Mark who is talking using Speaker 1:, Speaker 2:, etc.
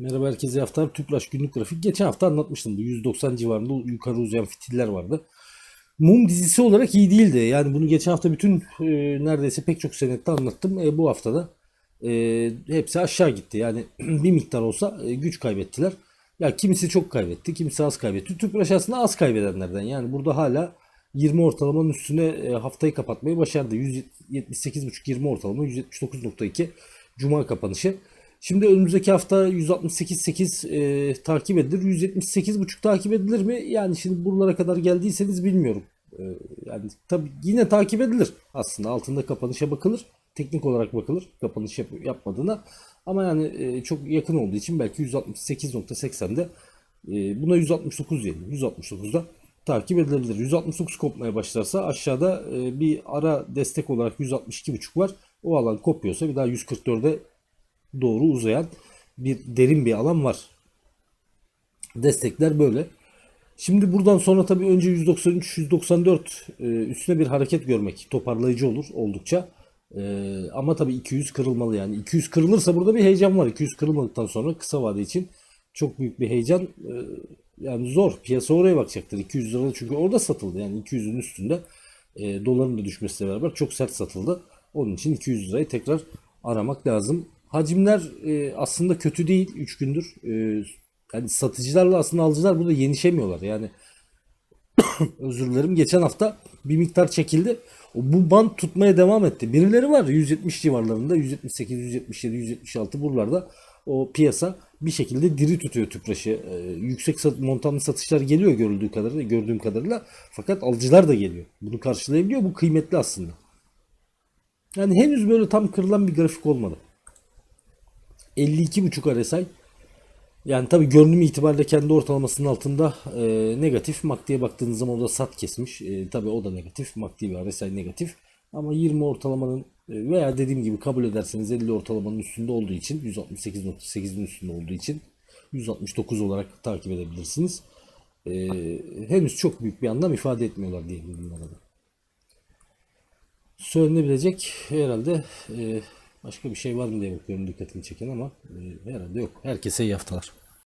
Speaker 1: Merhaba herkese haftalar. Tüpraş günlük grafik. Geçen hafta anlatmıştım. Bu 190 civarında yukarı uzayan fitiller vardı. Mum dizisi olarak iyi değildi. Yani bunu geçen hafta bütün e, neredeyse pek çok senette anlattım. E, bu haftada e, hepsi aşağı gitti. Yani bir miktar olsa e, güç kaybettiler. Ya kimisi çok kaybetti, kimisi az kaybetti. Tüpraş aslında az kaybedenlerden. Yani burada hala 20 ortalamanın üstüne e, haftayı kapatmayı başardı. 178.5-20 ortalama, 179.2 Cuma kapanışı. Şimdi önümüzdeki hafta 168.8 e, takip edilir. 178.5 takip edilir mi? Yani şimdi buralara kadar geldiyseniz bilmiyorum. E, yani tabii yine takip edilir aslında. Altında kapanışa bakılır. Teknik olarak bakılır kapanış yap- yapmadığına. Ama yani e, çok yakın olduğu için belki 168.80'de e, buna 169 diyelim. 169'da takip edilebilir. 169 kopmaya başlarsa aşağıda e, bir ara destek olarak 162.5 var. O alan kopuyorsa bir daha 144'e doğru uzayan bir derin bir alan var. Destekler böyle. Şimdi buradan sonra tabii önce 193 194 e, üstüne bir hareket görmek toparlayıcı olur oldukça. E, ama tabii 200 kırılmalı yani. 200 kırılırsa burada bir heyecan var. 200 kırılmadıktan sonra kısa vade için çok büyük bir heyecan e, yani zor. Piyasa oraya bakacaktır. 200 lirada çünkü orada satıldı. Yani 200'ün üstünde doların da düşmesiyle beraber çok sert satıldı. Onun için 200 lirayı tekrar aramak lazım. Hacimler e, aslında kötü değil 3 gündür. E, yani satıcılarla aslında alıcılar burada yenişemiyorlar. Yani özür dilerim. Geçen hafta bir miktar çekildi. O, bu band tutmaya devam etti. Birileri var 170 civarlarında 178, 177, 176 buralarda o piyasa bir şekilde diri tutuyor tüpraşı. Ee, yüksek sat, montanlı satışlar geliyor görüldüğü kadarıyla, gördüğüm kadarıyla. Fakat alıcılar da geliyor. Bunu karşılayabiliyor. Bu kıymetli aslında. Yani henüz böyle tam kırılan bir grafik olmadı. 52.5 RSI yani tabii görünüm itibariyle kendi ortalamasının altında e, negatif. MACD'ye baktığınız zaman o da sat kesmiş. E, tabii o da negatif. MACD ve RSI negatif. Ama 20 ortalamanın e, veya dediğim gibi kabul ederseniz 50 ortalamanın üstünde olduğu için 168.8'in üstünde olduğu için 169 olarak takip edebilirsiniz. E, henüz çok büyük bir anlam ifade etmiyorlar diyelim bunlara da. Söylenebilecek herhalde e, başka bir şey var mı diye bakıyorum dikkatimi çeken ama e, herhalde yok. Herkese iyi haftalar.